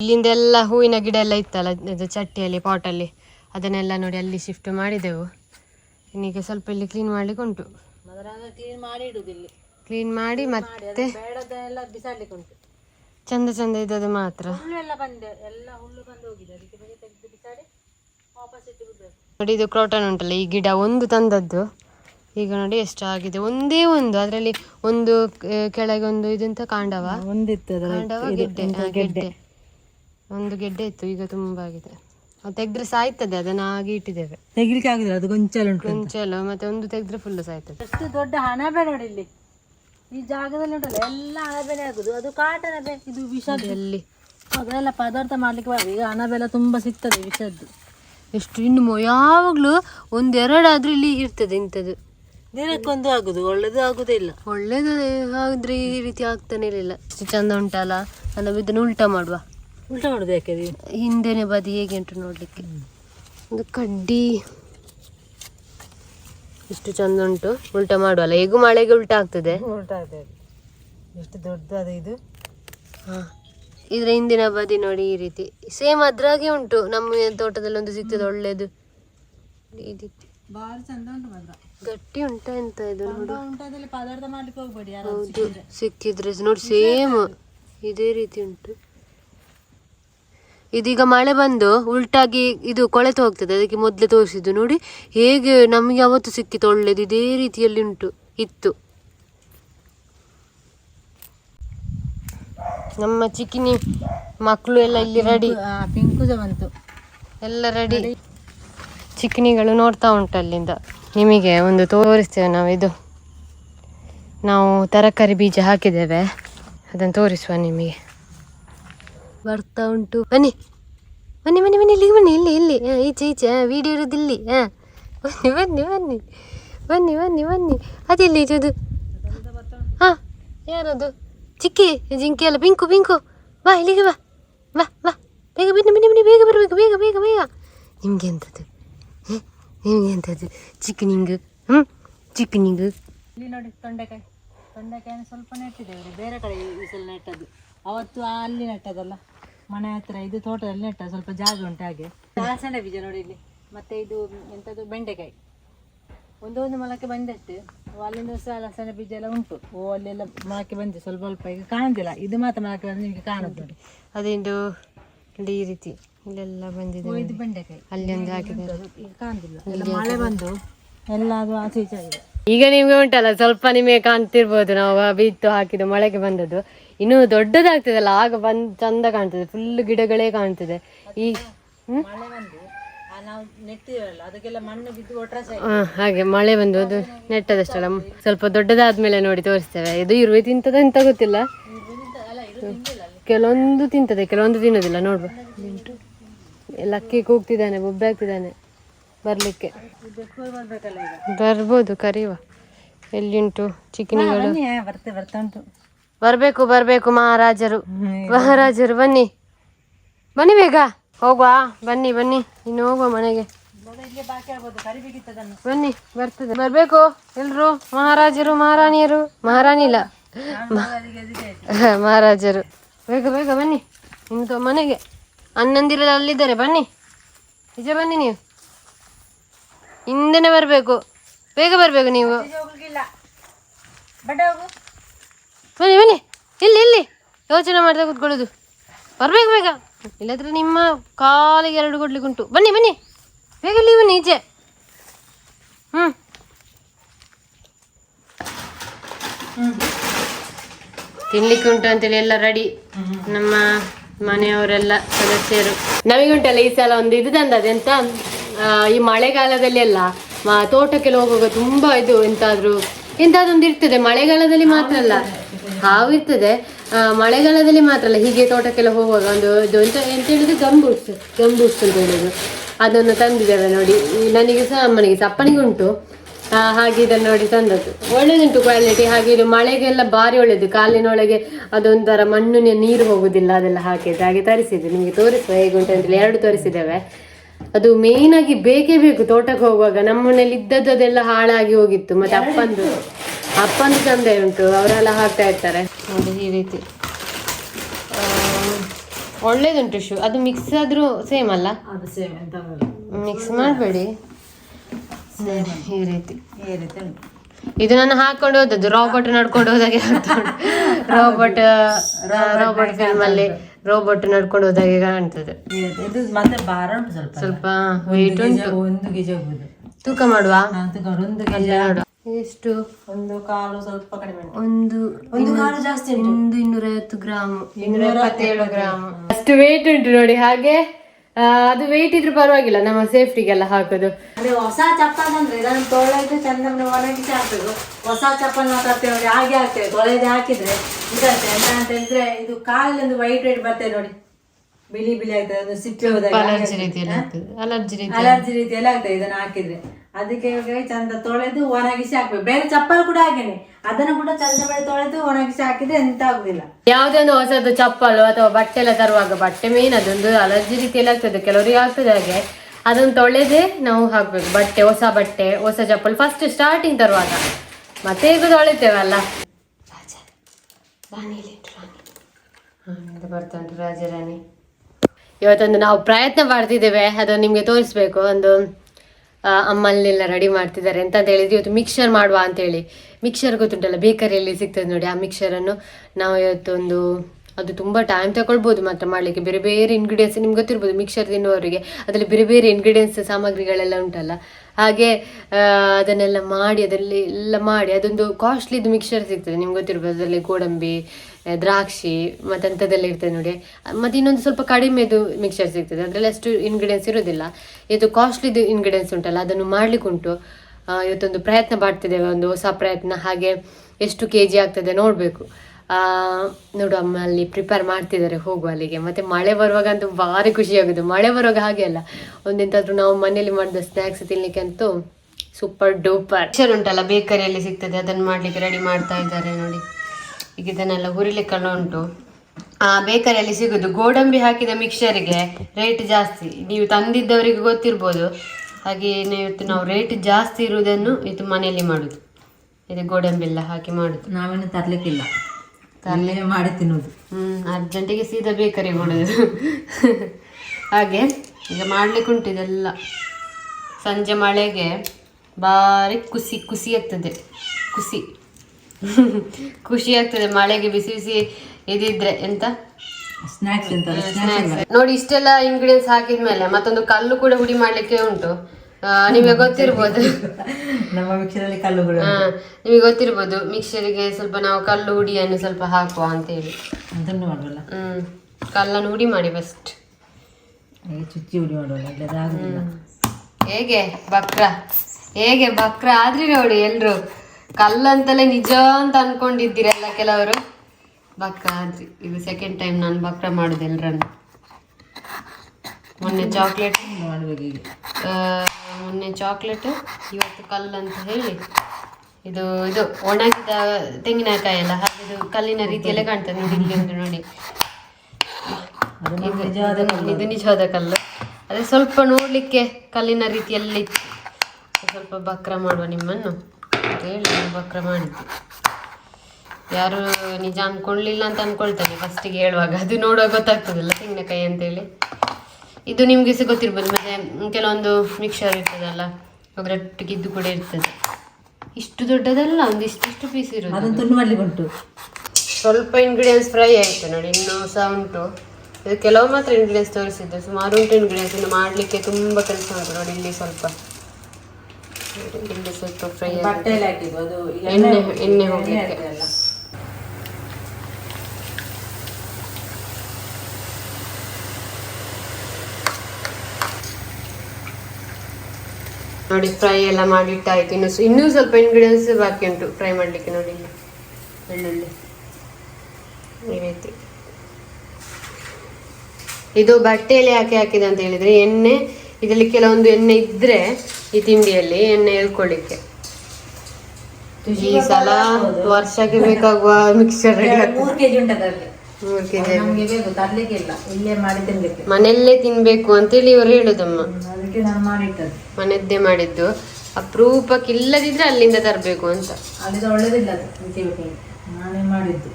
ಇಲ್ಲಿಂದ ಎಲ್ಲ ಹೂವಿನ ಗಿಡ ಎಲ್ಲ ಇತ್ತಲ್ಲ ಇದು ಚಟ್ಟಿಯಲ್ಲಿ ಪಾಟಲ್ಲಿ. ಅದನ್ನೆಲ್ಲ ನೋಡಿ ಅಲ್ಲಿ ಶಿಫ್ಟ್ ಮಾಡಿದೆವು. ಇನ್ನೀಗ ಸ್ವಲ್ಪ ಇಲ್ಲಿ ಕ್ಲೀನ್ ಮಾಡ್ಲಿಕ್ಕೆ ಉಂಟು. ಕ್ಲೀನ್ ಮಾಡಿ ಇಡುದಿಲ್ಲ. ಕ್ಲೀನ್ ಮಾಡಿ ಮತ್ತೆ ಬೇಡದೆಲ್ಲ ಬಿಸಾಡ್ಲಿಕ್ಕೆ ಉಂಟು. ಚಂದ ಚಂದ ಇದ್ದದ್ದು ಮಾತ್ರ. ನೋಡಿ ಇದು ಕ್ರೋಟನ್ ಉಂಟಲ್ಲ ಈ ಗಿಡ ಒಂದು ತಂದದ್ದು. ಈಗ ನೋಡಿ ಎಷ್ಟು ಆಗಿದೆ. ಒಂದೇ ಒಂದು ಅದರಲ್ಲಿ ಒಂದು ಕೆಳಗೆ ಒಂದು ಇದಂತ ಕಾಂಡವ? ಒಂದಿತ್ತು ಕಾಂಡವ ಗೆಡ್ಡೆ. ಗೆಡ್ಡೆ. ಒಂದು ಗೆಡ್ಡೆ ಇತ್ತು ಈಗ ತುಂಬಾ ಆಗಿದೆ. ಅದು ತೆಗ್ದ್ರೆ ಸಾಯ್ತದೆ ಅದನ್ನ ಹಾಗೆ ಇಟ್ಟಿದ್ದೇವೆ. ತೆಗಿಲಿಕ್ಕೆ ಆಗುದಿಲ್ಲ ಅದು ಗೊಂಚಲು ಉಂಟು ಗೊಂಚಲು ಮತ್ತೆ ಒಂದು ತೆಗ್ದ್ರೆ ಫುಲ್ ಸಾಯ್ತದೆ. ಎಷ್ಟು ದೊಡ್ಡ ಹಣ ಬೇಡ ನೋಡಿ ಇಲ್ಲಿ. ಈ ಜಾಗದಲ್ಲಿ ಉಂಟಲ್ಲ ಎಲ್ಲ ಹಣಬೆಲೆ ಆಗುದು. ಅದು ಕಾಟನಬೆ ಇದು ವಿಷದಲ್ಲಿ ಎಲ್ಲಿ? ಅದೆಲ್ಲ ಪದಾರ್ಥ ಮಾಡ್ಲಿಕ್ಕೆ ಬರ್ತದೆ ಈಗ ಹಣಬೆಲ್ಲ ತುಂಬಾ ಸಿಗ್ತದೆ ವಿಷದ್ದು. ಎಷ್ಟು ಇನ್ನು ಯಾವಾಗ್ಲೂ ಒಂದೆರಡಾದ್ರೂ ಇಲ್ಲಿ ಇರ್ತದೆ ಇಂಥದ್ದು. ದಿನಕ್ಕೊಂದು ಆಗುದು ಒಳ್ಳೇದು ಆಗುದಿಲ್ಲ ಒಳ್ಳೇದು ಆದ್ರೆ ಈ ರೀತಿ ಆಗ್ತಾನೆ ಇರಲಿಲ್ಲ ಎಷ್ಟು ಚಂದ ಉಂಟಲ್ಲ ನಾನು ಇದನ್ನು ಉಲ್ಟಾ ಮಾಡುವ. ಉಲ್ಟ ಮಾಡುದು ಯಾಕೆ? ಹಿಂದೆನೆ ಬದಿ ಹೇಗೆ ಉಂಟು ನೋಡಲಿಕ್ಕೆ. ಒಂದು ಕಡ್ಡಿ. ಎಷ್ಟು ಚಂದ ಉಂಟು. ಉಲ್ಟಾ ಮಾಡುವಲ್ಲ. ಹೇಗೂ ಮಳೆಗೆ ಉಲ್ಟಾ ಆಗ್ತದೆ. ಉಲ್ಟಾ ಆಗ್ತದೆ. ಎಷ್ಟು ದೊಡ್ಡದಾದ ಇದು. ಹಾಂ. ಇದ್ರ ಹಿಂದಿನ ಬದಿ ನೋಡಿ ಈ ರೀತಿ. ಸೇಮ್ ಅದ್ರಾಗೆ ಉಂಟು. ನಮ್ಮ ತೋಟದಲ್ಲಿ ಒಂದು ಸಿಗ್ತದೆ ಒಳ್ಳೇದು. ಗಟ್ಟಿ ಉಂಟಾ ಎಂತ ಇದು ನೋಡು. ಸಿಕ್ಕಿದ್ರೆ. ನೋಡಿ ಸೇಮ್ ಇದೇ ರೀತಿ ಉಂಟು. ಇದೀಗ ಮಳೆ ಬಂದು ಉಲ್ಟಾಗಿ ಇದು ಕೊಳೆತು ಹೋಗ್ತದೆ. ಅದಕ್ಕೆ ಮೊದಲೇ ತೋರಿಸಿದ್ದು. ನೋಡಿ ಹೇಗೆ ನಮಗೆ ಅವತ್ತು ಸಿಕ್ಕಿತು ಒಳ್ಳೇದು. ಇದೇ ರೀತಿಯಲ್ಲಿ ಉಂಟು ಇತ್ತು. ನಮ್ಮ ಚಿಕ್ಕಿನಿ ಮಕ್ಕಳು ಎಲ್ಲ ಇಲ್ಲಿ ರೆಡಿ ಪಿಂಕುಜ ಬಂತು. ಎಲ್ಲ ರೆಡಿ ಚಿಕ್ನಿಗಳು ನೋಡ್ತಾ ಉಂಟು ಅಲ್ಲಿಂದ. ನಿಮಗೆ ಒಂದು ತೋರಿಸ್ತೇವೆ ನಾವು. ಇದು ನಾವು ತರಕಾರಿ ಬೀಜ ಹಾಕಿದ್ದೇವೆ. ಅದನ್ನು ತೋರಿಸುವ ನಿಮಗೆ. ಬರ್ತಾ ಉಂಟು. ಬನ್ನಿ. ಬನ್ನಿ ಬನ್ನಿ ಬನ್ನಿ ಇಲ್ಲಿಗೆ ಬನ್ನಿ, ಇಲ್ಲಿ ಇಲ್ಲಿ. ಹಾಂ ಈಚೆ ಈಚೆ ವಿಡಿಯೋ ಇರೋದು ಇಲ್ಲಿ. ಹಾಂ ಬನ್ನಿ ಬನ್ನಿ ಬನ್ನಿ. ಬನ್ನಿ ಬನ್ನಿ ಬನ್ನಿ. ಅದೆಲ್ಲಿ ಇದು ಹಾಂ ಯಾರದು? ಚಿಕ್ಕಿ, ಜಿಂಕಿ ಅಲ್ಲ. ಪಿಂಕು ಪಿಂಕು. ಬಾ, ಇಲ್ಲಿಗೆ ಬಾ. ಬಾ ಬಾ. ಬೇಗ ಬನ್ನಿ ಬನ್ನಿ ಬನ್ನಿ, ಬೇಗ ಬರಬೇಕು ಬೇಗ ಬೇಗ ಬೇಗ ನಿಮ್ಗೆ ಎಂಥದ್ದು ನಿಮ್ಗೆ ಎಂಥದ್ದು ಚಿಕ್ಕನಿಂಗು ಹ್ಞೂ ಚಿಕ್ಕನಿಂಗು ಇಲ್ಲಿ ನೋಡಿ ತೊಂಡೆಕಾಯಿ. ತೊಂಡೆಕಾಯಿ ಸ್ವಲ್ಪ ನೆಟ್ಟಿದ್ದೇವೆ ಬೇರೆ ಕಡೆ ಈ ಸಲ ನೆಟ್ಟದ್ದು. ಅವತ್ತು ಅಲ್ಲಿ ನೆಟ್ಟದಲ್ಲ ಮನೆ ಹತ್ರ ಇದು ತೋಟದಲ್ಲಿ ನೆಟ್ಟ ಸ್ವಲ್ಪ ಜಾಗ ಉಂಟು ಹಾಗೆ. ಹಲಸಂಡೆ ಬೀಜ ನೋಡಿ ಇಲ್ಲಿ. ಮತ್ತೆ ಇದು ಎಂಥದ್ದು ಬೆಂಡೆಕಾಯಿ. ಒಂದೊಂದು ಮೊಳಕೆ ಬಂದಷ್ಟು ಅಲ್ಲಿಂದ ಸಹ ಬೀಜ ಎಲ್ಲ ಉಂಟು. ಓ ಅಲ್ಲೆಲ್ಲ ಮೊಳಕೆ ಬಂದಿದೆ ಸ್ವಲ್ಪ ಸ್ವಲ್ಪ ಈಗ ಕಾಣುದಿಲ್ಲ. ಇದು ಮಾತ್ರ ಮೊಳಕೆ ಬಂದು ನಿಮಗೆ ಕಾಣುತ್ತೆ ನೋಡಿ ಅದಿಂದು ನೋಡಿ ಈ ರೀತಿ ಇಲ್ಲೆಲ್ಲ ಬಂದಿದೆ. ಇದು ಬೆಂಡೆಕಾಯಿ. ಅಲ್ಲಿ ಒಂದು ಹಾಕಿದೆ ಈಗ ಕಾಣುದಿಲ್ಲ. ಎಲ್ಲ ಮಳೆ ಬಂದು ಎಲ್ಲ ಅದು ಆಚೆ ಈಚೆ ಆಗಿದೆ. ಈಗ ನಿಮ್ಗೆ ಉಂಟಲ್ಲ ಸ್ವಲ್ಪ ನಿಮಗೆ ಕಾಣ್ತಿರ್ಬೋದು ನಾವು ಬಿತ್ತು ಹಾಕಿದ್ದು ಮಳೆಗೆ ಬಂದದ್ದು. ಇನ್ನು ದೊಡ್ಡದಾಗ್ತದಲ್ಲ ಆಗ ಬಂದ್ ಚಂದ ಕಾಣ್ತದೆ ಫುಲ್ ಗಿಡಗಳೇ ಕಾಣ್ತದೆ. ಈ ಹಾಗೆ ಮಳೆ ಬಂದು ಅದು ನೆಟ್ಟದಷ್ಟಲ್ಲ. ಸ್ವಲ್ಪ ದೊಡ್ಡದಾದ್ಮೇಲೆ ನೋಡಿ ತೋರಿಸ್ತೇವೆ. ಇದು ಇರುವೆ ತಿಂತದ ಎಂತ ಗೊತ್ತಿಲ್ಲ. ಕೆಲವೊಂದು ತಿಂತದೆ ಕೆಲವೊಂದು ತಿನ್ನೋದಿಲ್ಲ ನೋಡುವ. ಉಂಟು ಲಕ್ಕಿ ಕೂಗ್ತಿದ್ದಾನೆ ಬೊಬ್ಬೆ ಆಗ್ತಿದ್ದಾನೆ ಬರ್ಲಿಕ್ಕೆ. ಬರ್ಬೋದು ಕರೀವ. ಎಲ್ಲಿ ಉಂಟು ಬರ್ತಾ ಉಂಟು. ಬರ್ಬೇಕು ಬರ್ಬೇಕು ಮಹಾರಾಜರು. ಮಹಾರಾಜರು, ಬನ್ನಿ. ಬನ್ನಿ ಬೇಗ. ಹೋಗುವ. ಬನ್ನಿ ಬನ್ನಿ. ಇನ್ನು ಹೋಗುವ ಮನೆಗೆ. ಬನ್ನಿ, ಬರ್ತದೆ. ಬರ್ಬೇಕು. ಎಲ್ರು? ಮಹಾರಾಜರು, ಮಹಾರಾಣಿಯರು? ಮಹಾರಾಣಿ ಇಲ್ಲ. ಮಹಾರಾಜರು. ಬೇಗ ಬೇಗ ಬನ್ನಿ. ನಿಮ್ದು ಮನೆಗೆ. ಹನ್ನೊಂದಿರ ಅಲ್ಲಿದ್ದಾರೆ ಬನ್ನಿ. ನಿಜ ಬನ್ನಿ ನೀವು. ಹಿಂದೆನೆ ಬರಬೇಕು. ಬೇಗ ಬರಬೇಕು ನೀವು ಈಚೆ ಹೋಗ್ಲಿಕ್ಕಿಲ್ಲ ಬಡ್ಡ ಹೋಗು ಬನ್ನಿ ಬನ್ನಿ. ಇಲ್ಲಿ ಇಲ್ಲಿ. ಯೋಚನೆ ಮಾಡ್ತಾ ಕೂತ್ಕೊಳ್ಳೋದು. ಬರ್ಬೇಕು ಬೇಗ. ಇಲ್ಲದ್ರೆ ನಿಮ್ಮ ಕಾಲಿಗೆ ಎರಡು ಕೊಡ್ಲಿಕ್ಕುಂಟು ಬನ್ನಿ ಬನ್ನಿ. ಬೇಗ ಇಲ್ಲಿ ಬನ್ನಿ, ಈಚೆ. ಹ್ಞೂ ತಿನ್ಲಿಕ್ಕೆ ಉಂಟು ಅಂತೇಳಿ ಎಲ್ಲ ರೆಡಿ ನಮ್ಮ ಮನೆಯವರೆಲ್ಲ ಸದಸ್ಯರು. ನಮಗೆ ಉಂಟಲ್ಲ ಈ ಸಲ ಒಂದು ಇದು ತಂದದೆಂತ ಈ ಮಳೆಗಾಲದಲ್ಲಿ ಎಲ್ಲ ತೋಟಕ್ಕೆಲ್ಲ ಹೋಗುವಾಗ ತುಂಬಾ ಇದು ಎಂತಾದ್ರೂ ಎಂತಾದ್ರೊಂದು ಇರ್ತದೆ. ಮಳೆಗಾಲದಲ್ಲಿ ಮಾತ್ರ ಅಲ್ಲ. ಹಾವು ಇರ್ತದೆ ಮಳೆಗಾಲದಲ್ಲಿ ಮಾತ್ರ ಅಲ್ಲ, ಹೀಗೆ ತೋಟಕ್ಕೆಲ್ಲ ಹೋಗುವಾಗ ಒಂದು ಇದು ಎಂತ ಎಂತ ಹೇಳಿದ್ರೆ ಗಂಬೂಟ್ಸ್ ಗಂಬೂಟ್ಸ್ ಅಂತ ಹೇಳಿದ್ರು ಅದನ್ನು ತಂದಿದ್ದೇವೆ ನೋಡಿ. ನನಗೆ ಸಹ, ಅಮ್ಮನಿಗೆ ಸಹ, ಅಪ್ಪನಿಗೆ ಉಂಟು. ಹಾಗೆ ಇದನ್ನು ನೋಡಿ ತಂದದ್ದು. ಒಳ್ಳೆದುಂಟು ಕ್ವಾಲಿಟಿ ಹಾಗೆ ಇದು ಮಳೆಗೆಲ್ಲ ಭಾರಿ ಒಳ್ಳೆಯದು. ಕಾಲಿನೊಳಗೆ ಅದೊಂಥರ ಮಣ್ಣು ನೀರು ಹೋಗುದಿಲ್ಲ, ಅದೆಲ್ಲ ಹಾಕಿದ್ದು ಹಾಗೆ ತರಿಸಿದ್ದು. ನಿಮಗೆ ತೋರಿಸುವ ಹೇಗುಂಟು ಅಂತೇಳಿ ಎರಡು ತೋರಿಸಿದ್ದೇವೆ. ಅದು ಮೇನ್ ಆಗಿ ಬೇಕೇ ಬೇಕು ತೋಟಕ್ಕೆ ಹೋಗುವಾಗ. ನಮ್ಮ ಮನೇಲಿ ಇದ್ದದ್ದು ಅದೆಲ್ಲ ಹಾಳಾಗಿ ಹೋಗಿತ್ತು. ಮತ್ತೆ ಅಪ್ಪಂದು ಅಪ್ಪಂದು ತಂದೆ ಉಂಟು. ಅವರೆಲ್ಲ ಹಾಕ್ತಾ ಇರ್ತಾರೆ. ನೋಡಿ ಈ ರೀತಿ. ಒಳ್ಳೇದುಂಟು ಶೂ ಅದು ಮಿಕ್ಸ್ ಆದ್ರೂ ಸೇಮ್ ಅಲ್ಲ? ಅದು ಸೇಮ್ ಎಂತ ಮಿಕ್ಸ್ ಮಾಡಬೇಡಿ. ಈ ರೀತಿ. ಈ ರೀತಿ ಇದು ನಾನು ಹಾಕೊಂಡು ಹೋದದ್ದು. ರಾಬರ್ಟ್ ನಡ್ಕೊಂಡು ಹೋದಾಗೆ ರಾಬರ್ಟ್ ರಾಬರ್ಟ್ ಫಿಲ್ಮ್ ಅಲ್ಲಿ. ರೋಬೋಟ್ ನಡ್ಕೊಂಡು ಹೋದಾಗೆ ಕಾಣ್ತದೆ. ಸ್ವಲ್ಪ. ವೆಯ್ಟ್ ಉಂಟು. ಒಂದು ಕೆಜಿ ಹೋಗುದು. ತೂಕ ಮಾಡುವ? ಒಂದು ಕೆಜಿ ಎಷ್ಟು? ಒಂದು ಕಾಲು ಸ್ವಲ್ಪ ಕಡಿಮೆ ಒಂದು ಒಂದು ಕಾಲು ಜಾಸ್ತಿ ಉಂಟು. ಒಂದು ಇನ್ನೂರೈವತ್ತು ಗ್ರಾಮ್. ಇನ್ನೂರ ಎಪ್ಪತ್ತೇಳು ಗ್ರಾಮ್. ಅಷ್ಟು ವೆಯ್ಟ್ ಉಂಟು ನೋಡಿ ಹಾಗೆ ಅದು ವೆಯ್ಟ್ ಇದ್ರೆ ಪರವಾಗಿಲ್ಲ ನಮ್ಮ ಸೇಫ್ಟಿಗೆಲ್ಲ ಹಾಕೋದು. ಅದೇ ಹೊಸ ಚಪ್ಪಲ್ ಅಂದ್ರೆ ಇದನ್ನು ತೊಳೆದು ಚಂದ ಒಣಗಿಸಿ ಹಾಕೋದು ಹೊಸ ಚಪ್ಪಲ್ ನಾವು ತರ್ತೇವೆ ನೋಡಿ ಹಾಗೆ ಹಾಕ್ತೇವೆ. ತೊಳೆದು ಹಾಕಿದ್ರೆ ಇದಂತೆ ಎಂತ ಅಂತ ಹೇಳಿದ್ರೆ ಇದು ಕಾಲಲ್ಲಿ ವೈಟ್ ವೈಟ್ ಬರ್ತದೆ ನೋಡಿ. ಬಿಳಿ ಬಿಳಿ ಆಗ್ತದೆ ಅದು ಸಿಪ್ಪೆ ಹೋದಾಗ ಅಲರ್ಜಿ ರೀತಿಯಲ್ಲಿ ಆಗ್ತದೆ ಇದನ್ನ ಹಾಕಿದ್ರೆ. ಅದಕ್ಕೆ ಚಂದ ತೊಳೆದು ಒಣಗಿಸಿ ಹಾಕ್ಬೇಕು. ಬೇರೆ ಚಪ್ಪಲ್ ಕೂಡ ಹಾಗೇನೆ. ಅದನ್ನು ಕೂಡ ಚಂದ ಬೆಳೆ ತೊಳೆದು ಒಣಗಿಸಿ ಹಾಕಿದ್ರೆ ಎಂತ ಆಗುದಿಲ್ಲ. ಯಾವುದೇ ಒಂದು ಹೊಸದು ಚಪ್ಪಲು ಅಥವಾ ಬಟ್ಟೆ ಎಲ್ಲ ತರುವಾಗ ಬಟ್ಟೆ ಮೇನ್ ಅದೊಂದು ಅಲರ್ಜಿ ರೀತಿಯಲ್ಲಿ ಆಗ್ತದೆ. ಕೆಲವರಿಗೆ ಆಗ್ತದೆ ಹಾಗೆ. ಅದನ್ನು ತೊಳೆದೇ ನಾವು ಹಾಕ್ಬೇಕು. ಬಟ್ಟೆ ಹೊಸ ಬಟ್ಟೆ ಹೊಸ ಚಪ್ಪಲ್ ಫಸ್ಟ್ ಸ್ಟಾರ್ಟಿಂಗ್ ತರುವಾಗ. ಮತ್ತೆ ಈಗ ತೊಳಿತೇವಲ್ಲ? ಬರ್ತಾ ಉಂಟು ರಾಜರಾಣಿ ಇವತ್ತೊಂದು ನಾವು ಪ್ರಯತ್ನ ಮಾಡ್ತಿದ್ದೇವೆ ಅದನ್ನು ನಿಮಗೆ ತೋರಿಸ್ಬೇಕು. ಒಂದು ಆ, ಅಮ್ಮ ರೆಡಿ ಮಾಡ್ತಿದ್ದಾರೆ ಎಂತ ಅಂತ ಹೇಳಿದ್ರೆ. ಇವತ್ತು ಮಿಕ್ಸರ್ ಮಾಡುವ ಅಂತೇಳಿ ಮಿಕ್ಸರ್ ಗೊತ್ತುಂಟಲ್ಲ ಬೇಕರಿಯಲ್ಲಿ ಸಿಗ್ತದೆ ನೋಡಿ ಆ ಮಿಕ್ಸರನ್ನು ನಾವು ಇವತ್ತು ಒಂದು ಅದು ತುಂಬ ಟೈಮ್ ತಗೊಳ್ಬೋದು ಮಾತ್ರ ಮಾಡಲಿಕ್ಕೆ. ಬೇರೆ ಬೇರೆ ಇಂಗ್ರೀಡಿಯೆಂಟ್ಸ್ ನಿಮ್ಗೆ ಗೊತ್ತಿರ್ಬೋದು ಮಿಕ್ಸರ್ ತಿನ್ನುವವರಿಗೆ. ಅದರಲ್ಲಿ ಬೇರೆ ಬೇರೆ ಇಂಗ್ರೀಡಿಯೆಂಟ್ಸ್ ಸಾಮಗ್ರಿಗಳೆಲ್ಲ ಉಂಟಲ್ಲ. ಹಾಗೆ ಅದನ್ನೆಲ್ಲ ಮಾಡಿ, ಅದರಲ್ಲಿ ಎಲ್ಲ ಮಾಡಿ, ಅದೊಂದು ಕಾಸ್ಟ್ಲಿದು ಮಿಕ್ಸರ್ ಸಿಗ್ತದೆ. ನಿಮ್ಗೆ ಗೊತ್ತಿರ್ಬೋದು, ಅದರಲ್ಲಿ ಗೋಡಂಬಿ ದ್ರಾಕ್ಷಿ, ಮತ್ತು ಅಂಥದ್ದೆಲ್ಲ ಇರ್ತದೆ ನೋಡಿ. ಮತ್ತು ಇನ್ನೊಂದು ಸ್ವಲ್ಪ ಕಡಿಮೆದು ಮಿಕ್ಸರ್ ಸಿಗ್ತದೆ. ಅದರಲ್ಲಿ ಅಷ್ಟು ಇಂಗ್ರೀಡಿಯೆಂಟ್ಸ್ ಇರೋದಿಲ್ಲ. ಇದು ಕಾಸ್ಟ್ಲಿದು ಇಂಗ್ರೀಡಿಯೆಂಟ್ಸ್ ಉಂಟಲ್ಲ, ಅದನ್ನು ಮಾಡ್ಲಿಕ್ಕೆ ಉಂಟು ಇವತ್ತೊಂದು ಪ್ರಯತ್ನ ಮಾಡ್ತಿದ್ದೇವೆ, ಒಂದು ಹೊಸ ಪ್ರಯತ್ನ. ಹಾಗೆ, ಎಷ್ಟು ಕೆ ಜಿ ಆಗ್ತದೆ ನೋಡಬೇಕು. ನೋಡು ಅಮ್ಮ ಅಲ್ಲಿ ಪ್ರಿಪೇರ್ ಮಾಡ್ತಿದ್ದಾರೆ ಹೋಗುವ ಅಲ್ಲಿಗೆ. ಮತ್ತೆ ಮಳೆ ಬರುವಾಗ ಅಂತೂ ಭಾರಿ ಖುಷಿ ಆಗುದು ಮಳೆ ಬರುವಾಗ ಹಾಗೆ ಅಲ್ಲ. ಒಂದೆಂತಾದರೂ ನಾವು ಮನೆಯಲ್ಲಿ ಮಾಡಿದ ಸ್ನ್ಯಾಕ್ಸ್ ತಿನ್ಲಿಕ್ಕೆ ಅಂತೂ ಸೂಪರ್ ಡೂಪರ್ ಮಿಕ್ಸರ್ ಉಂಟಲ್ಲ ಬೇಕರಿಯಲ್ಲಿ ಸಿಗ್ತದೆ. ಅದನ್ನು ಮಾಡ್ಲಿಕ್ಕೆ ರೆಡಿ ಮಾಡ್ತಾ ಇದ್ದಾರೆ ನೋಡಿ. ಈಗ ಇದನ್ನೆಲ್ಲ ಹುರಿಲಿಕ್ಕೆಲ್ಲ ಉಂಟು. ಆ ಬೇಕರಿಯಲ್ಲಿ ಸಿಗೋದು. ಗೋಡಂಬಿ ಹಾಕಿದ ಮಿಕ್ಸರಿಗೆ ರೇಟ್ ಜಾಸ್ತಿ. ನೀವು ತಂದಿದ್ದವರಿಗೆ ಗೊತ್ತಿರ್ಬೋದು. ಹಾಗೆ ಇವತ್ತು ನಾವು ರೇಟ್ ಜಾಸ್ತಿ ಇರುವುದನ್ನು ಇದು ಮನೆಯಲ್ಲಿ ಮಾಡೋದು. ಇದು ಗೋಡಂಬಿ ಎಲ್ಲ ಹಾಕಿ ಮಾಡುದು. ನಾವೇನು ತರ್ಲಿಕ್ಕಿಲ್ಲ. ತರ್ಲೇ ಮಾಡಿ ತಿನ್ನೋದು ಹ್ಮ್ ಅರ್ಜೆಂಟಿಗೆ ಸೀದಾ ಬೇಕರಿ ಮಾಡೋದು ಹಾಗೆ ಈಗ ಮಾಡ್ಲಿಕ್ಕೆ ಉಂಟು ಇದೆಲ್ಲ. ಸಂಜೆ ಮಳೆಗೆ ಭಾರಿ ಖುಷಿ ಖುಷಿ ಆಗ್ತದೆ. ಖುಷಿ ಖುಷಿ ಆಗ್ತದೆ ಮಳೆಗೆ ಬಿಸಿ ಬಿಸಿ ಇದಿದ್ರೆ ಎಂತ? ಸ್ನ್ಯಾಕ್ಸ್ ನೋಡಿ ಇಷ್ಟೆಲ್ಲ ಇಂಗ್ರೀಡಿಯೆಂಟ್ಸ್ ಹಾಕಿದ್ಮೇಲೆ ಮತ್ತೊಂದು ಕಲ್ಲು ಕೂಡ ಹುಡಿ ಮಾಡ್ಲಿಕ್ಕೆ ಉಂಟು. ನಿಮಗೆ ಗೊತ್ತಿರ್ಬೋದು. ನಮ್ಮ ಮಿಕ್ಸರಲ್ಲಿ ಕಲ್ಲುಗಳು ನಿಮಗೆ ಗೊತ್ತಿರ್ಬೋದು ಮಿಕ್ಸರಿಗೆ ಸ್ವಲ್ಪ ನಾವು ಕಲ್ಲು ಹುಡಿಯನ್ನು ಸ್ವಲ್ಪ ಹಾಕುವ ಅಂತೇಳಿ. ಅದನ್ನು ಮಾಡುವಲ್ಲ? ಹ್ಮ್ ಕಲ್ಲನ್ನು ಹುಡಿ ಮಾಡಿ ಫಸ್ಟ್ ಚುಚ್ಚಿ ಹುಡಿ ಮಾಡುವಲ್ಲ ಅದಾಗುದಿಲ್ಲ ಹೇಗೆ ಬಕ್ರ ಹೇಗೆ ಬಕ್ರ ಆದ್ರಿ ನೋಡಿ ಎಲ್ರು. ಕಲ್ಲಂತಲೇ ನಿಜ ಅಂತ ಅನ್ಕೊಂಡಿದ್ದೀರಲ್ಲ ಕೆಲವರು. ಬಕ್ರ ಆದ್ರಿ. ಇದು ಸೆಕೆಂಡ್ ಟೈಮ್ ನಾನು ಬಕ್ರ ಮಾಡುದು ಎಲ್ರನ್ನು. ಮೊನ್ನೆ ಚಾಕ್ಲೇಟ್ ಮಾಡಬೇಕು ಮಾಡ್ಬೇಕು ಈಗ. ಮೊನ್ನೆ ಚಾಕ್ಲೇಟ್ ಇವತ್ತು ಕಲ್ಲು ಅಂತ ಹೇಳಿ. ಇದು ಇದು ಒಣಗಿದ ತೆಂಗಿನಕಾಯಿ ಎಲ್ಲ ಹಾಗೆ ಇದು ಕಲ್ಲಿನ ರೀತಿಯಲ್ಲೇ ಕಾಣ್ತದೆ ನೋಡಿ ಇಲ್ಲಿ ಉಂಟು ನೋಡಿ. ಇದು- ನಿಜವಾದ ಇದು- ಇದು ನಿಜವಾದ ಕಲ್ಲು. ಅದೇ ಸ್ವಲ್ಪ ನೋಡ್ಲಿಕ್ಕೆ ಕಲ್ಲಿನ ರೀತಿಯಲ್ಲಿ ಸ್ವಲ್ಪ ಬಕ್ರ ಮಾಡುವ ನಿಮ್ಮನ್ನು. ಅಂತ ಹೇಳಿ ಬಕ್ರ ಮಾಡಿದ್ದೆ. ಯಾರು ನಿಜ ಅಂದ್ಕೊಳ್ಳಿಲ್ಲ ಅಂತ ಅಂದ್ಕೊಳ್ತೇನೆ ಫಸ್ಟಿಗೆ ಹೇಳುವಾಗ. ಅದು ನೋಡುವಾಗ ಗೊತ್ತಾಗ್ತದಲ್ಲ ತೆಂಗಿನಕಾಯಿ ಅಂತೇಳಿ ಇದು ನಿಮಗೆ ಗೊತ್ತಿರ್ಬೋದು ಮತ್ತೆ ಕೆಲವೊಂದು ಮಿಕ್ಸರ್ ಇರ್ತದಲ್ಲ ಇದ್ದು ಕೂಡ ಇರ್ತದೆ. ಇಷ್ಟು ದೊಡ್ಡದಲ್ಲ ಒಂದು ಇಷ್ಟಿಷ್ಟು ಪೀಸ್ ಇರೋದು. ಅದನ್ನು ಉಂಟು. ಸ್ವಲ್ಪ ಇಂಗ್ರೀಡಿಯೆಂಟ್ಸ್ ಫ್ರೈ ಆಯಿತು ನೋಡಿ ಇನ್ನೂ ಸಹ ಉಂಟು. ಇದು ಕೆಲವು ಮಾತ್ರ ಇಂಗ್ರೀಡಿಯೆಂಟ್ಸ್ ತೋರಿಸಿದ್ದು ಸುಮಾರು ಉಂಟು ಇಂಗ್ರೀಡಿಯೆಂಟ್ಸ್ ಇನ್ನು ಮಾಡಲಿಕ್ಕೆ ತುಂಬ ಕೆಲಸ ಉಂಟು ನೋಡಿ ಇಲ್ಲಿ ಸ್ವಲ್ಪ. ಇಲ್ಲಿ ಸ್ವಲ್ಪ ಫ್ರೈ ಎಣ್ಣೆ ಎಣ್ಣೆ ಹೋಗ್ಲಿಕ್ಕೆ. ನೋಡಿ ಫ್ರೈ ಎಲ್ಲ ಮಾಡಿಟ್ಟಾಯ್ತು. ಇನ್ನು ಇನ್ನೂ ಸ್ವಲ್ಪ ಇಂಗ್ರೀಡಿಯನ್ಸ್ ಬಾಕಿ ಉಂಟು ಫ್ರೈ ಮಾಡಲಿಕ್ಕೆ ನೋಡಿ. ಇಲ್ಲಿ ಬೆಳ್ಳುಳ್ಳಿ ಈ ರೀತಿ. ಇದು ಬಟ್ಟೆಯಲ್ಲಿ ಯಾಕೆ ಹಾಕಿದೆ ಅಂತ ಹೇಳಿದ್ರೆ ಎಣ್ಣೆ ಇದರಲ್ಲಿ ಕೆಲವೊಂದು ಎಣ್ಣೆ ಇದ್ರೆ ಈ ತಿಂಡಿಯಲ್ಲಿ ಎಣ್ಣೆ ಎಳ್ಕೊಳ್ಳಿಕ್ಕೆ ಈ ಸಲ ವರ್ಷಕ್ಕೆ ಬೇಕಾಗುವ ಮಿಕ್ಸರ್ ರೆಡಿ ಮೂರು ನಮ್ಗೆ ತರ್ಲಿಕ್ಕೆ ಇಲ್ಲ. ಇಲ್ಲೇ ಮಾಡಿ ತಿನ್ಲಿಕ್ಕೆ ಮನೆಯಲ್ಲೇ ತಿನ್ಬೇಕು ಅಂತೇಳಿ ಇವರು ಹೇಳುದಮ್ಮ. ಅದಕ್ಕೆ ನಾನು ಮಾಡಿಟ್ಟದ್ದು. ಮನೆದ್ದೇ ಮಾಡಿದ್ದು. ಅಪರೂಪಕ್ಕೆ ಇಲ್ಲದಿದ್ರೆ ಅಲ್ಲಿಂದ ತರಬೇಕು ಅಂತ. ಅಲ್ಲಿಂದ ಒಳ್ಳೇದಿಲ್ಲ ಅದು. ನಾನೇ ಮಾಡಿದ್ದು.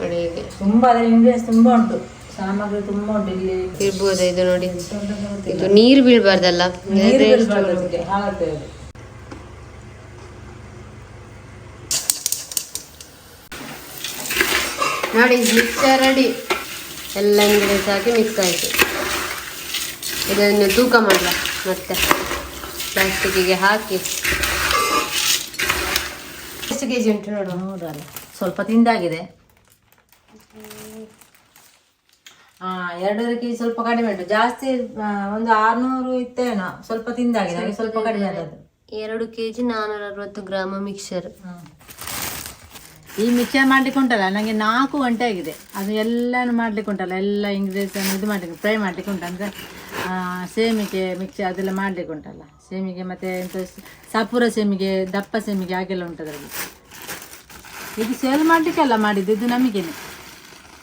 ನೋಡಿ ತುಂಬಾ ಅದರ ತುಂಬಾ ಉಂಟು. ಸಾಮಗ್ರಿ ತುಂಬಾ ಉಂಟು ಇಲ್ಲಿ. ಇರ್ಬೋದಾ ಇದು ನೋಡಿ? ಇದು ನೀರು ಬೀಳ್ಬಾರ್ದಲ್ಲ? ನೀರು ಅದೇ ಬೀಳ್ಬಾರ್ದು ಅದಕ್ಕೆ. ಹಾಳಾಗ್ತದೆ ಅದು. ನೋಡಿ ಮಿಕ್ಸರ್ ರೆಡಿ. ಎಲ್ಲ ಇಂಗ್ರೀಡಿಯನ್ಸ್ ಹಾಕಿ ಮಿಕ್ಸ್ ಆಯಿತು. ಇದನ್ನು ತೂಕ ಮಾಡುವ ಮತ್ತೆ. ಪ್ಲಾಸ್ಟಿಕ್ಕಿಗೆ ಹಾಕಿ. ಎಷ್ಟು ಕೆ ಜಿ ಉಂಟು ನೋಡುವ? ನೋಡಲ್ಲ ಸ್ವಲ್ಪ ತಿಂದಾಗಿದೆ. ಆ ಎರಡೂವರೆ ಕೆಜಿ ಸ್ವಲ್ಪ ಕಡಿಮೆ ಉಂಟು. ಜಾಸ್ತಿ ಒಂದು ಆರ್ನೂರು ಇತ್ತೇನೋ. ಸ್ವಲ್ಪ ತಿಂದಾಗಿದೆ ಸ್ವಲ್ಪ ಕಡಿಮೆ ಆದದ್ದು. ಎರಡು ಕೆ ಜಿ ನಾನ್ನೂರ ಅರವತ್ತು ಗ್ರಾಮ ಮಿಕ್ಸರ್ ಈ ಮಿಕ್ಸರ್ ಮಾಡ್ಲಿಕ್ಕೆ ಉಂಟಲ್ಲ ನನಗೆ ನಾಲ್ಕು ಗಂಟೆ ಆಗಿದೆ. ಅದು ಎಲ್ಲನೂ ಮಾಡ್ಲಿಕ್ಕೆ ಉಂಟಲ್ಲ ಎಲ್ಲ ಇಂಗ್ರೀಡಿಯನ್ಸ್ ಇದು ಮಾಡಲಿಕ್ಕೆ ಫ್ರೈ ಮಾಡ್ಲಿಕ್ಕೆ ಉಂಟು ಅಂದರೆ ಸೇಮಿಗೆ ಮಿಕ್ಸಿ ಅದೆಲ್ಲ ಮಾಡ್ಲಿಕ್ಕೆ ಉಂಟಲ್ಲ ಸೇಮಿಗೆ ಮತ್ತೆ ಸ- ಸಪೂರ ಸೇಮಿಗೆ, ದಪ್ಪ ಸೇಮಿಗೆ ಹಾಗೆಲ್ಲ ಉಂಟು ಅದರಲ್ಲಿ. ಇದು ಸೇಲ್ ಮಾಡಲಿಕ್ಕೆಲ್ಲ ಮಾಡಿದ್ದು, ಇದು ನಮಗೇನೆ.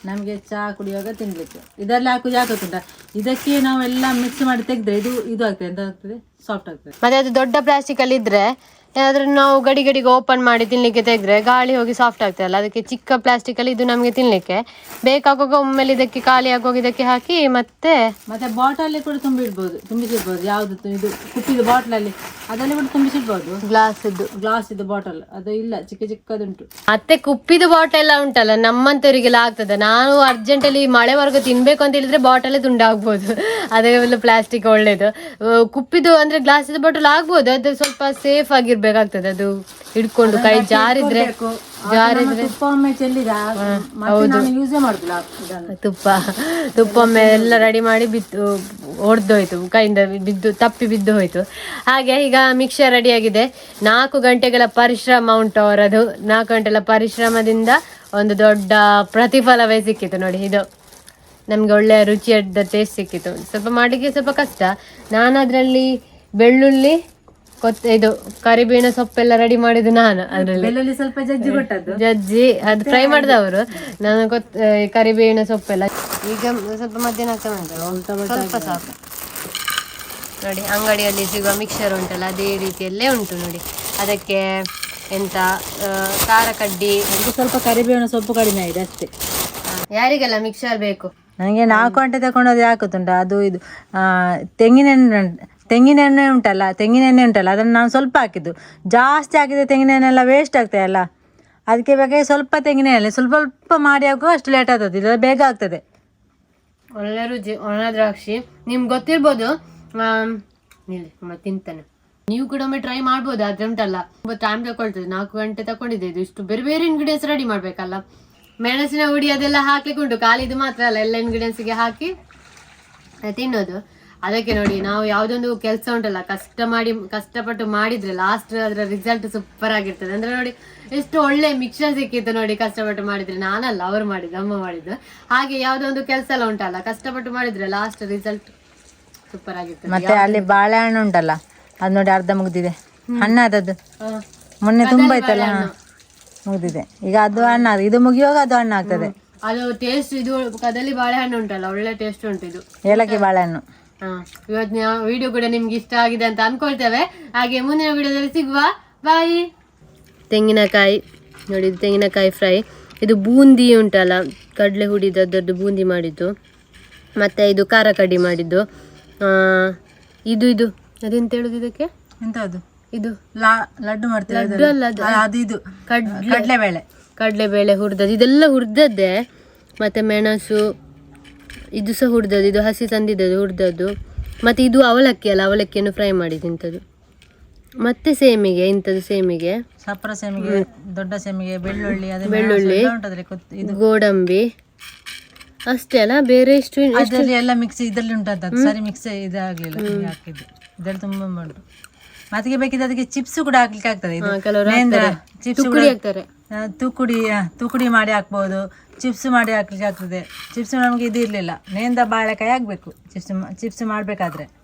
ನಮಗೆ ಚಹಾ ಕುಡಿಯುವಾಗ ತಿನ್ನಲಿಕ್ಕೆ ಇದರಲ್ಲಿ ಹಾಕುದು ಯಾಕೆ ಗೊತ್ತುಂಟ? ಇದಕ್ಕೆ ನಾವೆಲ್ಲ ಮಿಕ್ಸ್ ಮಾಡಿ ತೆಗೆದ್ರೆ ಇದು ಇದು ಆಗ್ತದೆ, ಎಂತ ಆಗ್ತದೆ? ಸಾಫ್ಟ್ ಆಗ್ತದೆ. ಮತ್ತೆ ಅದು ದೊಡ್ಡ ಪ್ಲಾಸ್ಟಿಕಲ್ಲಿ ಇದ್ದರೆ ಏನಾದ್ರೂ ನಾವು ಗಡಿ ಗಡಿಗೆ ಓಪನ್ ಮಾಡಿ ತಿನ್ನಲಿಕ್ಕೆ ತೆಗೆದ್ರೆ ಗಾಳಿ ಹೋಗಿ ಸಾಫ್ಟ್ ಆಗ್ತದಲ್ಲ ಅದಕ್ಕೆ ಚಿಕ್ಕ ಪ್ಲಾಸ್ಟಿಕ್ ಅಲ್ಲಿ ಇದು ನಮಗೆ ತಿನ್ನಲಿಕ್ಕೆ ಬೇಕಾಗುವಾಗ ಒಮ್ಮೆಲೆ ಇದಕ್ಕೆ ಖಾಲಿ ಆಗುವಾಗ ಇದಕ್ಕೆ ಹಾಕಿ ಮತ್ತೆ ಮತ್ತೆ ಬಾಟಲ್ಲಿ ಕೂಡ ತುಂಬಿಡ್ಬೋದು ತುಂಬಿಸಿಡ್ಬೋದು ಯಾವುದು ಇದು ಕುಪ್ಪಿದ ಬಾಟ್ಲಲ್ಲಿ ಅದರಲ್ಲಿ ಕೂಡ ತುಂಬಿಸಿಡ್ಬೋದು? ಗ್ಲಾಸ್ ಇದ್ದು ಗ್ಲಾಸ್ ಇದು ಬಾಟಲ್ ಅದು ಇಲ್ಲ ಚಿಕ್ಕ ಚಿಕ್ಕದುಂಟು. ಮತ್ತೆ ಕುಪ್ಪಿದ ಬಾಟಲ್ ಎಲ್ಲ ಉಂಟಲ್ಲ ನಮ್ಮಂತವರಿಗೆಲ್ಲ ಆಗ್ತದೆ. ನಾನು ಅರ್ಜೆಂಟಲ್ಲಿ ಮಳೆವರೆಗೂ ಮಳೆ ವರ್ಗ ತಿನ್ಬೇಕು ಅಂತ ಹೇಳಿದ್ರೆ ಬಾಟಲ್ ತುಂಡಾಗ್ಬೋದು. ಅದೇ ಪ್ಲಾಸ್ಟಿಕ್ ಒಳ್ಳೇದು. ಕುಪ್ಪಿದು ಅಂದ್ರೆ ಗ್ಲಾಸಿದ ಬಾಟಲ್ ಆಗ್ಬೋದು ಅದು ಸ್ವಲ್ಪ ಸೇಫ್ ಆಗಿರ್ಬೇಕಾಗ್ತದೆ ಅದು ಹಿಡ್ಕೊಂಡು ಕೈ ಜಾರಿದ್ರೆ ಜಾರಿದ್ರೆ ತುಪ್ಪ ಒಮ್ಮೆ ಚೆಲ್ಲಿದ ಯೂಸೇ ಮಾಡುದಿಲ್ಲ ತುಪ್ಪ ತುಪ್ಪ ಒಮ್ಮೆ ಎಲ್ಲ ರೆಡಿ ಮಾಡಿ ಬಿದ್ದು ಹೊಡೆದೋಯ್ತು ಕೈಯಿಂದ ಬಿದ್ದು ತಪ್ಪಿ ಬಿದ್ದು ಹೋಯ್ತು. ಹಾಗೆ ಈಗ ಮಿಕ್ಸರ್ ರೆಡಿ ಆಗಿದೆ. ನಾಲ್ಕು ಗಂಟೆಗಳ ಪರಿಶ್ರಮ ಉಂಟು ಅವರದು. ನಾಲ್ಕು ಗಂಟೆಗಳ ಪರಿಶ್ರಮದಿಂದ ಒಂದು ದೊಡ್ಡ ಪ್ರತಿಫಲವೇ ಸಿಕ್ಕಿತು ನೋಡಿ ಇದು ನಮ್ಗೆ ಒಳ್ಳೆಯ ರುಚಿಯಾದ ಟೇಸ್ಟ್ ಸಿಕ್ಕಿತು. ಸ್ವಲ್ಪ ಮಾಡಲಿಕ್ಕೆ ಸ್ವಲ್ಪ ಕಷ್ಟ. ನಾನು ಅದರಲ್ಲಿ ಬೆಳ್ಳುಳ್ಳಿ ಕೊತ್ತ ಇದು ಕರಿಬೇವಿನ ಸೊಪ್ಪೆಲ್ಲ ರೆಡಿ ಮಾಡಿದ್ದು ನಾನು ಅದರಲ್ಲಿ. ಸ್ವಲ್ಪ ಜಜ್ಜಿ ಕೊಟ್ಟದ್ದು? ಜಜ್ಜಿ ಅದು ಫ್ರೈ ಮಾಡಿದವರು. ನಾನು ಗೊತ್ತ ಈ ಕರಿಬೇವಿನ ಸೊಪ್ಪೆಲ್ಲ. ಈಗ ಸ್ವಲ್ಪ ಮಧ್ಯಾಹ್ನ ಸ್ವಲ್ಪ ಸಾಕು. ನೋಡಿ ಅಂಗಡಿಯಲ್ಲಿ ಸಿಗುವ ಮಿಕ್ಸರ್ ಉಂಟಲ್ಲ ಅದೇ ರೀತಿಯಲ್ಲೇ ಉಂಟು ನೋಡಿ. ಅದಕ್ಕೆ ಎಂತ ಆ, ಖಾರ ಕಡ್ಡಿ. ಅದಕ್ಕೆ ಸ್ವಲ್ಪ ಕರಿಬೇವಿನ ಸೊಪ್ಪು ಕಡಿಮೆ ಆಗಿದೆ ಅಷ್ಟೇ. ಯಾರಿಗೆಲ್ಲ ಮಿಕ್ಸರ್ ಬೇಕು? ನನಗೆ ನಾಲ್ಕು ಗಂಟೆ ತಗೊಂಡೋದು ಯಾಕುಂಟ ಅದು ಇದು ಆ, ತೆಂಗಿನ ತೆಂಗಿನ ಎಣ್ಣೆ ಉಂಟಲ್ಲ ತೆಂಗಿನ ಎಣ್ಣೆ ಉಂಟಲ್ಲ, ಅದನ್ನು ನಾನು ಸ್ವಲ್ಪ ಹಾಕಿದ್ದು. ಜಾಸ್ತಿ ಹಾಕಿದರೆ ತೆಂಗಿನ ಎಣ್ಣೆ ಎಲ್ಲ ವೇಸ್ಟ್ ಆಗ್ತದೆ ಅಲ್ಲ? ಅದಕ್ಕೆ ಬೇಕಾಗಿ ಸ್ವಲ್ಪ ತೆಂಗಿನ ಎಣ್ಣೆ ಸ್ವಲ್ಪ ಸ್ವಲ್ಪ ಮಾಡಿ ಹಾಕುವ ಅಷ್ಟು ಲೇಟ್ ಆಗ್ತದೆ, ಇಲ್ಲ ಬೇಗ ಆಗ್ತದೆ. ಒಳ್ಳೆ ರುಚಿ ಒಣ ದ್ರಾಕ್ಷಿ. ನಿಮ್ಗೆ ಗೊತ್ತಿರ್ಬೋದು ತಿಂತಾನೆ. ನೀವು ಕೂಡ ಒಮ್ಮೆ ಟ್ರೈ ಮಾಡ್ಬೋದು, ಆದ್ರೆ ಉಂಟಲ್ಲ. ತುಂಬ ಟೈಮ್ ತಗೊಳ್ತದೆ ನಾಲ್ಕು ಗಂಟೆ ತಗೊಂಡಿದ್ದೆ ಇದು ಇಷ್ಟು. ಬೇರೆ ಬೇರೆ ಇಂಗ್ರೀಡಿಯನ್ಸ್ ರೆಡಿ ಮಾಡಬೇಕಲ್ಲ. ಮೆಣಸಿನ ಹುಡಿ ಅದೆಲ್ಲ ಹಾಕ್ಲಿಕ್ಕೆ ಉಂಟು ಖಾಲಿ ಇದು ಮಾತ್ರ ಅಲ್ಲ, ಎಲ್ಲ ಇಂಗ್ರೀಡಿಯನ್ಸ್ಗೆ ಹಾಕಿ ತಿನ್ನೋದು. ಅದಕ್ಕೆ ನೋಡಿ ನಾವು ಯಾವುದೊಂದು ಕೆಲಸ ಉಂಟಲ್ಲ ಕಷ್ಟ ಮಾಡಿ ಕಷ್ಟಪಟ್ಟು ಮಾಡಿದ್ರೆ ಲಾಸ್ಟ್ ಅದರ ರಿಸಲ್ಟ್ ಸೂಪರ್ ಆಗಿರ್ತದೆ. ಅಂದ್ರೆ ನೋಡಿ ಎಷ್ಟು ಒಳ್ಳೆ ಮಿಕ್ಸರ್ ಸಿಕ್ಕಿತ್ತು ನೋಡಿ ಕಷ್ಟಪಟ್ಟು ಮಾಡಿದ್ರೆ. ನಾನಲ್ಲ ಅವ್ರು ಮಾಡಿದ್ದು ಅಮ್ಮ ಮಾಡಿದ್ದು. ಹಾಗೆ ಯಾವುದೋ ಒಂದು ಕೆಲಸ ಎಲ್ಲ ಉಂಟಲ್ಲ ಕಷ್ಟಪಟ್ಟು ಮಾಡಿದ್ರೆ ಲಾಸ್ಟ್ ರಿಸಲ್ಟ್ ಸೂಪರ್ ಆಗಿರ್ತದೆ. ಮತ್ತೆ ಅಲ್ಲಿ ಬಾಳೆಹಣ್ಣು ಉಂಟಲ್ಲ ಅದು ನೋಡಿ ಅರ್ಧ ಮುಗ್ದಿದೆ. ಹಣ್ಣಾದದ್ದು. ಮೊನ್ನೆ ತುಂಬಾ ಇತ್ತಲ್ಲ? ಮುಗಿದಿದೆ. ಈಗ ಅದು ಹಣ್ಣು ಇದು ಮುಗಿಯುವಾಗ ಅದು ಹಣ್ಣು ಆಗ್ತದೆ. ಅದು ಟೇಸ್ಟ್ ಇದು ಕದಲಿ ಬಾಳೆಹಣ್ಣು ಉಂಟಲ್ಲ ಒಳ್ಳೆ ಟೇಸ್ಟ್ ಉಂಟು ಇದು. ಏಲಕ್ಕಿ ಬಾಳೆಹಣ್ಣು. ಇವತ್ತಿನ ವಿಡಿಯೋ ಕೂಡ ನಿಮ್ಗೆ ಇಷ್ಟ ಆಗಿದೆ ಅಂತ ಅನ್ಕೊಳ್ತೇವೆ. ಹಾಗೆ ಮುಂದಿನ ವಿಡಿಯೋದಲ್ಲಿ ಸಿಗುವ. ಬಾಯಿ ತೆಂಗಿನಕಾಯಿ ನೋಡಿ ತೆಂಗಿನಕಾಯಿ ಫ್ರೈ ಇದು ಬೂಂದಿ ಉಂಟಲ್ಲ ಕಡಲೆ ಹುಡಿದ ದೊಡ್ಡ ಬೂಂದಿ ಮಾಡಿದ್ದು. ಮತ್ತೆ ಇದು ಖಾರ ಕಡಿ ಮಾಡಿದ್ದು. ಇದು ಇದು. ಅದೆಂತ ಹೇಳುದು ಇದಕ್ಕೆ? ಎಂತದು? ಇದು. ಲಡ್ಡು ಮಾಡ್ತೀವಿ ಲಡ್ಡು ಅಲ್ಲ ಅದು ಅದು ಇದು. ಕಡ್ಲೆ. ಕಡಲೆಬೇಳೆ. ಕಡಲೆಬೇಳೆ ಹುರಿದದ್ದು. ಇದೆಲ್ಲ ಹುರಿದದ್ದೇ. ಮತ್ತು ಮೆಣಸು ಇದು ಸಹ ಹುರಿದದ್ದು ಇದು ಹಸಿ ತಂದಿದ್ದದು ಹುರಿದದ್ದು. ಮತ್ತು ಇದು ಅವಲಕ್ಕಿ ಅಲ್ಲ ಅವಲಕ್ಕಿಯನ್ನು ಫ್ರೈ ಮಾಡಿದ್ದು ಇಂಥದ್ದು ಮತ್ತೆ ಸೇಮಿಗೆ ಇಂಥದ್ದು ಸೇಮಿಗೆ. ಸಪ್ರ ಸೇಮಿಗೆ ದೊಡ್ಡ ಸೇಮಿಗೆ ಬೆಳ್ಳುಳ್ಳಿ ಬೆಳ್ಳುಳ್ಳಿ. ಇದು. ಗೋಡಂಬಿ. ಅಷ್ಟೇ ಅಲ್ಲ ಬೇರೆ ಎಷ್ಟು ಅದರಲ್ಲಿ ಎಲ್ಲ ಮಿಕ್ಸ್ ಇದರಲ್ಲಿ ಉಂಟಂತ ಅದು ಸರಿ ಮಿಕ್ಸ್ ಇದಾಗಲಿಲ್ಲ ಹಾಕಿದ್ದು. ಇದರಲ್ಲಿ ತುಂಬಾ ಉಂಟು. ಮತ್ತೆ ಬೇಕಿದ್ರೆ ಅದಕ್ಕೆ ಚಿಪ್ಸ್ ಕೂಡ ಹಾಕ್ಲಿಕ್ಕೆ ಆಗ್ತದೆ. ತುಕ್ಕಡಿ ಹಾಕ್ತಾರೆ. ತುಕುಡಿ ತುಕುಡಿ ಮಾಡಿ ಹಾಕ್ಬೋದು. ಚಿಪ್ಸ್ ಮಾಡಿ ಹಾಕ್ಲಿಕ್ಕೆ ಆಗ್ತದೆ. ಚಿಪ್ಸ್ ನಮಗೆ ಇದು ಇರಲಿಲ್ಲ. ನೇಂದ ಬಾಳೆಕಾಯಿ ಆಗಬೇಕು ಚಿಪ್ಸ್ ಚಿಪ್ಸ್ ಮಾಡಬೇಕಾದ್ರೆ.